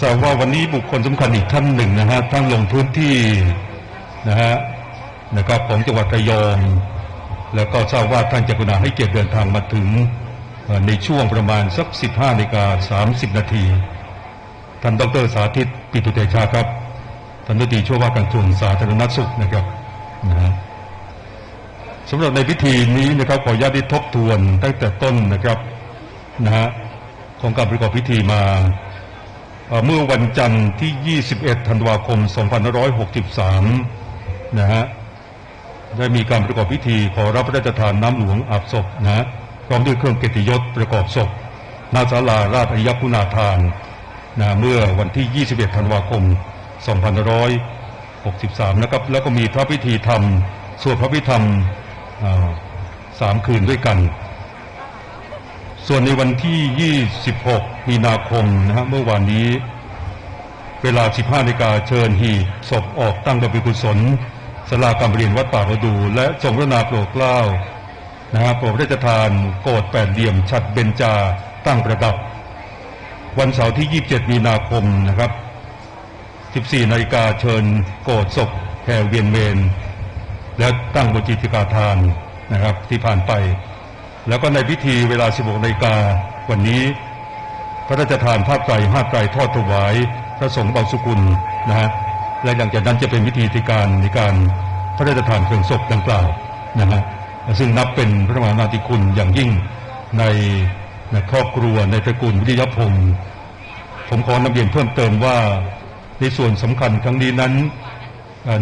ทราบว่าวันนี้บุคคลสำคัญอีกท่านหนึ่งนะฮะทั้งลงพื้นที่นะฮะนะครับของจังหวัดระยอง แล้วก็ทราบว่าท่านจะกรุณาให้เกียรติเดินทางมาถึงในช่วงประมาณสัก 15นาฬิกา30 นาที ท่านดรสาธิตปิตุเตชาครับท่านรัฐมนตรีช่วยว่าการกระทรวงสาธารณสุขนะครับนะฮะสำหรับในพิธีนี้นะครับขออนุญาตได้ทบทวนตั้งแต่ต้นนะครับนะฮะของการประกอบพิธีมา เมื่อวันจันทร์ที่ 21 ธันวาคม 2563 นะฮะ ได้มีการประกอบพิธีขอรับพระราชทานน้ำหลวงอาบศพนะ พร้อมด้วยเครื่องเกียรติยศประกอบศพณศาลาราชอริยคุณาทานนะเมื่อวันที่ 21 ธันวาคม 2563 นะครับ แล้วก็มีพระพิธีธรรม สวดพระพิธรรมสามคืนด้วยกัน ส่วนในวันที่ 26 มีนาคมนะฮะเมื่อวานนี้ เวลา 15นาฬิกาเชิญหีศพออกตั้งบำเพ็ญกุศลสลากรรมเรียนวัดป่าประดู และทรงพระนาโปรดเกล้านะฮะโปรดพระราชทานโกรธแปดเหลี่ยมฉัดเบญจาตั้งประดับ วันเสาร์ที่ 27 มีนาคมนะครับ 14นาฬิกาเชิญโกรธศพแห่เวียนเมนและตั้งบนจิตรกาทานนะครับที่ผ่านไป แล้วก็ในพิธีเวลา 16นาฬิกาวันนี้ พระราชทานผ้าไตรห้าไตรทอดถวาย พระสงฆ์เบาสุกุลนะฮะและหลังจากนั้นจะเป็นพิธีที่การในการพระราชทานเพลิงศพดังกล่าวนะฮะซึ่งนับเป็นพระมหากรุณาธิคุณอย่างยิ่งในในครอบครัวในตระกูลวิทยพงศ์ผมขอนำเรียนเพิ่มเติมว่าในส่วนสำคัญครั้งนี้นั้น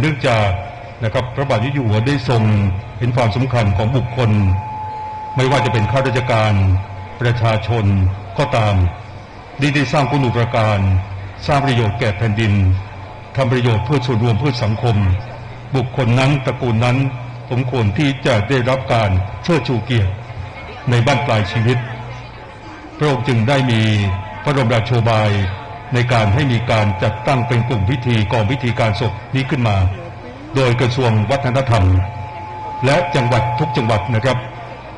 เนื่องจากนะครับพระบาทสมเด็จอยู่หัวได้ทรงเห็นความสำคัญของบุคคล ไม่ว่าจะเป็นข้าราชการ ประชาชนก็ตามได้ได้สร้างคุณูปการ สร้างประโยชน์แก่แผ่นดินทำประโยชน์เพื่อส่วนรวมเพื่อสังคม บุคคลนั้นตระกูลนั้นสมควรที่จะได้รับการเชิดชูเกียรติในบ้านปลายชีวิต พระองค์จึงได้มีพระบรมราโชบายในการให้มีการจัดตั้งเป็นกลุ่มพิธีกองพิธีการศพนี้ขึ้นมา โดยกระทรวงวัฒนธรรม และจังหวัดทุกจังหวัดนะครับ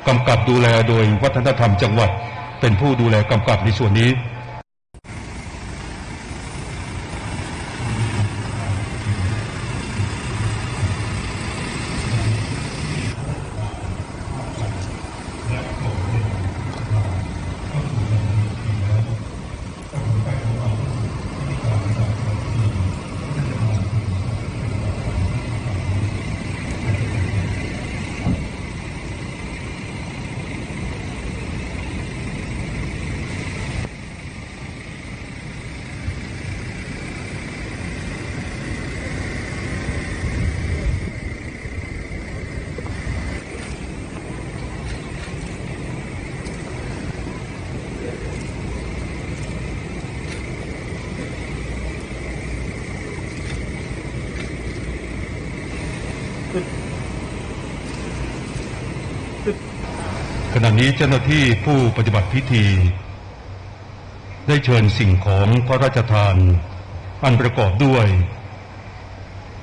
กำกับดูแลโดยวัฒนธรรมจังหวัด เป็นผู้ดูแลกำกับในส่วนนี้ ข ณะนี้เจ้าหน้าที่ผู้ปฏิบัติพิธี ได้เชิญสิ่งของพระราชทาน อันประกอบด้วย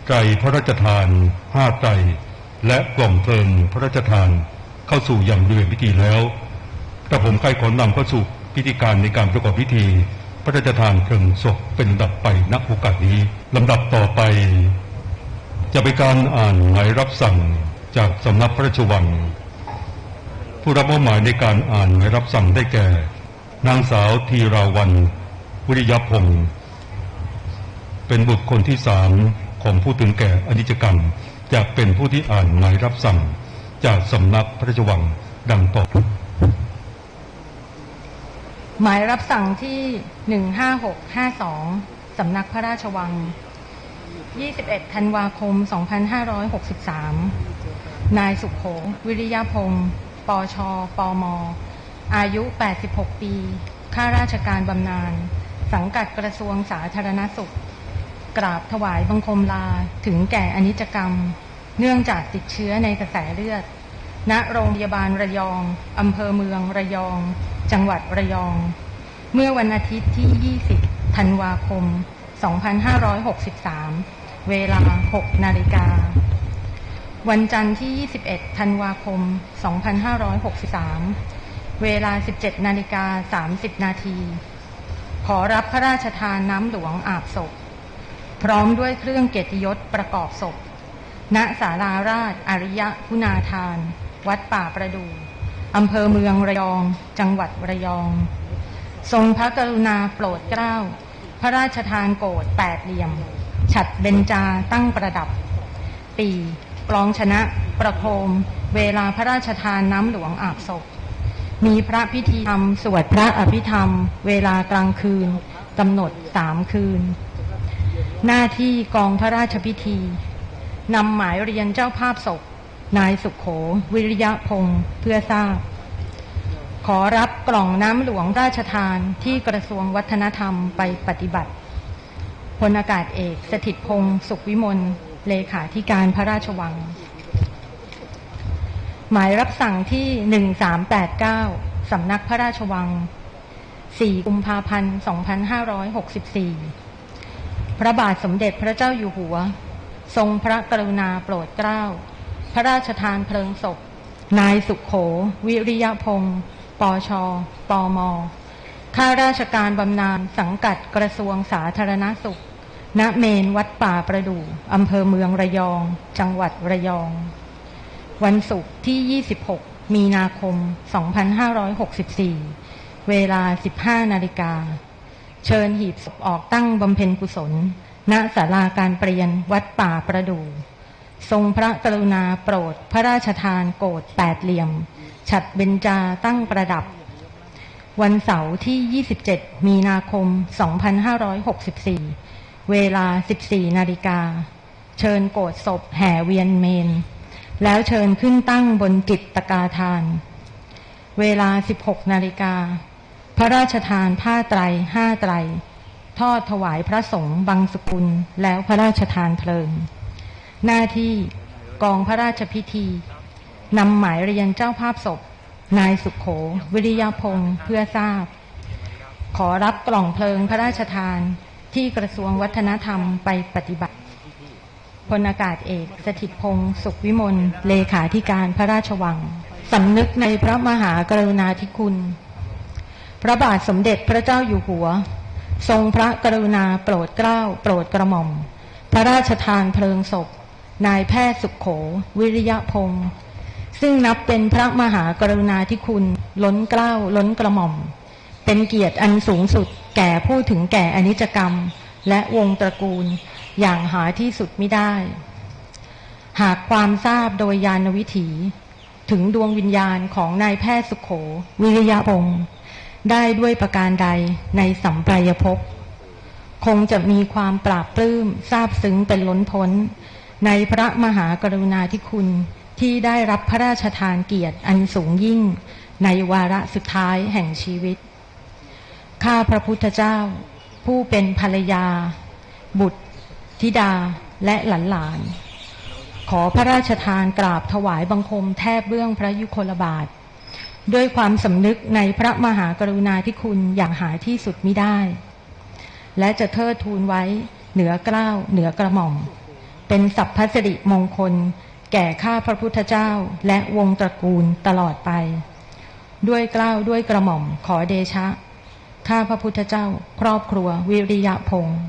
ไตรพระราชทานห้าไตรและกล่องเพลิงพระราชทานเข้าสู่อย่างบริเวณพิธีแล้วกระผมใครขอนำเข้าสู่พิธีการในการประกอบพิธี พระราชทานเพลิงศพเป็นลำดับไปณโอกาสนี้ลำดับต่อไป จะเป็นการอ่านหมายรับสั่งจากสำนักพระราชวัง ผู้รับมอบหมายในการอ่านหมายรับสั่งได้แก่ นางสาวธีราวัน วิริยพงศ์เป็นบุตรคนที่สามของผู้ถึงแก่อนิจกรรมจะเป็นผู้ที่อ่านหมายรับสั่ง จากสำนักพระราชวังดังต่อหมายรับสั่งที่ 15652 สำนักพระราชวัง 21 ธันวาคม 2563 นายสุขโขวิริยพงศ์ ปช ปม อายุ 86 ปี ข้าราชการบำนาญ สังกัดกระทรวงสาธารณสุข กราบถวายบังคมลา ถึงแก่อนิจกรรม เนื่องจากติดเชื้อในกระแสเลือด ณ โรงพยาบาลระยอง อำเภอเมืองระยอง จังหวัดระยอง เมื่อวันอาทิตย์ที่ 20 ธันวาคม 2563 เวลา 6 นาฬิกา วันจันทร์ที่ 21 ธันวาคม 2563 เวลา 17 นาฬิกา 30 นาที ขอรับพระราชทานน้ำหลวงอาบศพ พร้อมด้วยเครื่องเกียรติยศประกอบศพณศาลาราชอริยะคุณาทาน วัดป่าประดูอำเภอเมืองระยอง จังหวัดระยอง ทรงพระกรุณาโปรดเกล้า พระราชทานโกรธแปดเหลี่ยม ฉัดเบญจาตั้งประดับ ปี กลองชนะประโคม เวลาพระราชทานน้ำหลวงอาบศพ มีพระพิธีธรรม สวดพระอภิธรรม เวลากลางคืนกำหนดสามคืน หน้าที่กองพระราชพิธีนำหมายเรียนเจ้าภาพศพ นายสุขโข วิริยะพงศ์เพื่อทราบ ขอรับกล่องน้ำหลวงราชทานที่กระทรวงวัฒนธรรมไปปฏิบัติพลอากาศเอก สถิตพงศ์สุขวิมล เลขาธิการพระราชวัง หมายรับสั่งที่ 1389 สำนักพระราชวัง 4 กุมภาพันธ์ 2564 พระบาทสมเด็จพระเจ้าอยู่หัว ทรงพระกรุณาโปรดเกล้า พระราชทานเพลิงศพ นายสุขโข วิริยพงศ์ปช ปมข้าราชการบำนาญสังกัดกระทรวงสาธารณสุข ณเมนวัดป่าประดู่อำเภอเมืองระยอง จังหวัดระยอง วันศุกร์ที่ 26 มีนาคม 2564 เวลา 15 นาฬิกา เชิญหีบศพออกตั้งบำเพ็ญกุศล ณศาลาการเปลี่ยนวัดป่าประดู่ ทรงพระกรุณาโปรดพระราชทานโกรธแปดเหลี่ยม ฉัดเบญจาตั้งประดับ วันเสาร์ที่ 27 มีนาคม 2564 เวลา 14 นาฬิกา เชิญโกรธศพแห่เวียนเมน แล้วเชิญขึ้นตั้งบนจิตตกาทาน เวลา 16 นาฬิกา พระราชทานผ้าไตรห้าไตร ทอดถวายพระสงฆ์บังสกุลแล้วพระราชทานเพลิง หน้าที่กองพระราชพิธีนำหมายเรียนเจ้าภาพศพ นายสุขโข วิริยพงศ์เพื่อทราบ ขอรับกล่องเพลิงพระราชทาน ที่กระทรวงวัฒนธรรมไปปฏิบัติพลอากาศเอกสถิตพงศ์สุขวิมลเลขาธิการพระราชวัง สำนึกในพระมหากรุณาธิคุณ พระบาทสมเด็จพระเจ้าอยู่หัว ทรงพระกรุณาโปรดเกล้า โปรดกระหม่อม พระราชทานเพลิงศพ นายแพทย์สุขโข วิริยพงศ์ซึ่งนับเป็นพระมหากรุณาธิคุณ ล้นเกล้าล้นกระหม่อม เป็นเกียรติอันสูงสุด แก่ผู้ถึงแก่อนิจกรรม และวงตระกูลอย่างหาที่สุดไม่ได้ หากความทราบโดยยานวิถี ถึงดวงวิญญาณของนายแพทย์สุขโข วิริยพงศ์ได้ด้วยประการใดในสัมปรายภพคงจะมีความปราบปลื้มซาบซึ้งเป็นล้นพ้น ในพระมหากรุณาธิคุณที่ได้รับพระราชทานเกียรติอันสูงยิ่ง ในวาระสุดท้ายแห่งชีวิต ข้าพระพุทธเจ้า ผู้เป็นภรรยา บุตรธิดาและหลานๆขอพระราชทานกราบถวายบังคมแทบเบื้องพระยุคลบาท ด้วยความสำนึกในพระมหากรุณาธิคุณอย่างหาที่สุดมิได้ และจะเทิดทูนไว้เหนือเกล้าวเหนือกระหม่อม เป็นสัพพสิริมงคล แก่ข้าพระพุทธเจ้าและวงตระกูลตลอดไป ด้วยเกล้าวด้วยกระหม่อมขอเดชะ ข้าพระพุทธเจ้า ครอบครัว วิริยะพงศ์